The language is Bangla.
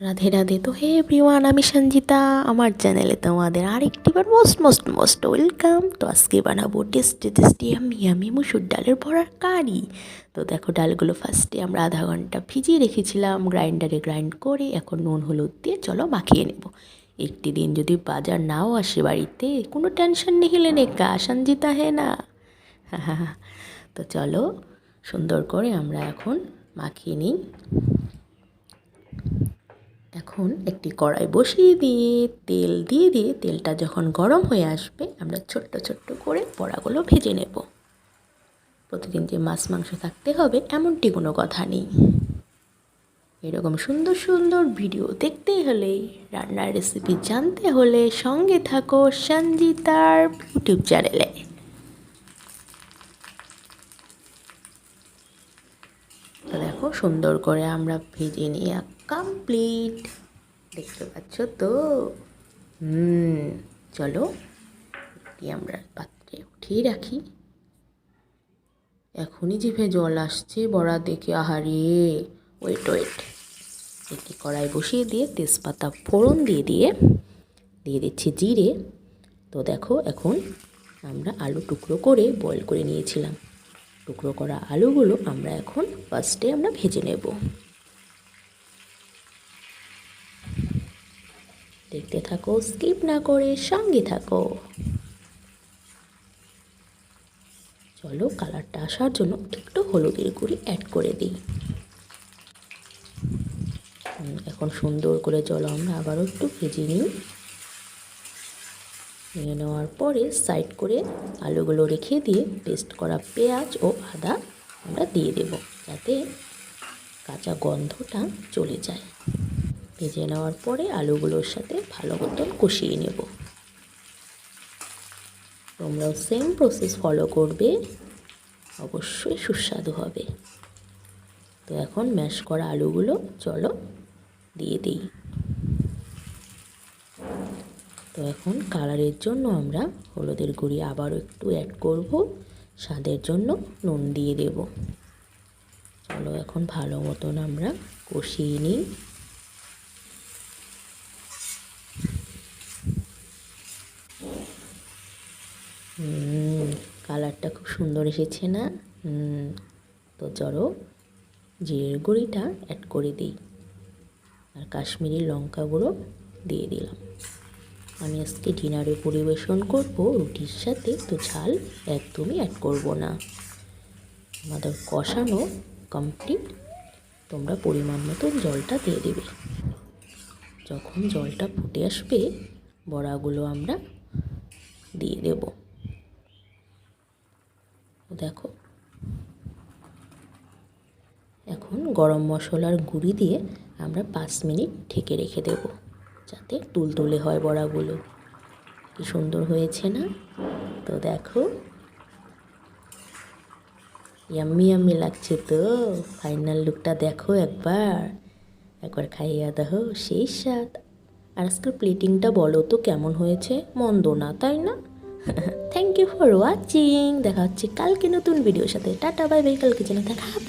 রাধে রাধে। তো হে এভরিওয়ান আমি সঞ্জিতা, আমার চ্যানেলে তোমাদের আরেকটিবার মোস্ট মোস্ট মোস্ট ওয়েলকাম তো আজকে বানাবো টেস্টি টেস্টি আমি আমি মুসুর ডালের ভরার কারি। তো দেখো ডালগুলো ফার্স্টে আমরা আধা ঘণ্টা ভিজিয়ে রেখেছিলাম গ্রাইন্ডারে গ্রাইন্ড করে এখন নুন, হলুদ দিয়ে চলো মাখিয়ে নেব। একটি দিন যদি বাজার নাও আসে বাড়িতে, কোনো টেনশন নেই হলে নেকা, সঞ্জিতা হে না। তো চলো সুন্দর করে আমরা এখন মাখিয়ে নিই। এখন একটি কড়াই বসিয়ে দিয়ে তেল দিয়ে দিয়ে তেলটা যখন গরম হয়ে আসবে, আমরা ছোট্ট ছোট্ট করে বড়াগুলো ভেজে নেব। প্রতিদিন যে মাছ মাংস থাকতে হবে, এমনটি কোনো কথা নেই। এরকম সুন্দর সুন্দর ভিডিও দেখতে হলে, রান্নার রেসিপি জানতে হলে সঙ্গে থাকো সঞ্জিতার ইউটিউব চ্যানেলে তো দেখো, সুন্দর করে আমরা ভেজে নিয়ে কমপ্লিট দেখতে পাচ্ছ তো? হুম, চলো আমরা পাত্রে উঠিয়ে রাখি। এখনই জিভে জল আসছে, বড়া দেখে, আহারে! ওয়েট ওয়েট একটি কড়াই বসিয়ে দিয়ে তেজপাতা ফোড়ন দিয়ে দিয়ে দিয়ে দিচ্ছি জিরে। তো দেখো, এখন আমরা আলু টুকরো করে বয়েল করে নিয়েছিলাম। টুকরো করা আলুগুলো আমরা এখন ফার্স্টে আমরা ভেজে নেব। দেখতে থাকো স্কিপ না করে সঙ্গে থাকো। চলো কালারটা আসার জন্য একটু হলুদের গুঁড়ি অ্যাড করে দিই। এখন সুন্দর করে জল আমরা আবারও একটু ভেজে নিই। নিয়ে নেওয়ার পরে সাইড করে আলুগুলো রেখে দিয়ে পেস্ট করা পেঁয়াজ ও আদা আমরা দিয়ে দেব, যাতে কাঁচা গন্ধটা চলে যায়। ভেজে নেওয়ার পরে আলুগুলোর সাথে ভালো মতন কষিয়ে নেব। তোমরাও সেম প্রসেস ফলো করবে, অবশ্যই সুস্বাদু হবে। তো এখন ম্যাশ করা আলুগুলো, চলো দিয়ে দিই। তো এখন কালারের জন্য আমরা হলুদের গুঁড়ি আবারও একটু অ্যাড করব। স্বাদের জন্য নুন দিয়ে দেব। চলো এখন ভালো মতন আমরা কষিয়ে নিই। কালারটা খুব সুন্দর এসেছে না? তো চলো জিরের গুঁড়িটা অ্যাড করে দিই। আর কাশ্মীরি লঙ্কা গুঁড়ো দিয়ে দিলাম। আমি আজকে ডিনারে পরিবেশন করব, রুটির সাথে তো ঝাল একদমই অ্যাড করব না। আমাদের কষানো কমপ্লিট তোমরা পরিমাণ মতো জলটা দিয়ে দেবে। যখন জলটা ফুটে আসবে, বড়াগুলো আমরা দিয়ে দেব। দেখো, এখন গরম মশলার গুঁড়ি দিয়ে আমরা পাঁচ মিনিট ঢেকে রেখে দেব। যাতে তুলতুলে হয় বড়াগুলো। কি সুন্দর হয়েছে না? তো দেখো। ইয়াম্মি ইয়াম্মি লাগছে তো। ফাইনাল লুকটা দেখো একবার। একবার খাইয়া দেখো সেই স্বাদ। আর আজকের প্লেটিংটা বলো তো কেমন হয়েছে? মন্দ না, তাই না? থ্যাংক ইউ ফর ওয়াচিং দেখা হচ্ছে কালকে নতুন ভিডিওর সাথে। টাটা বাই বাই কালকে যেন দেখা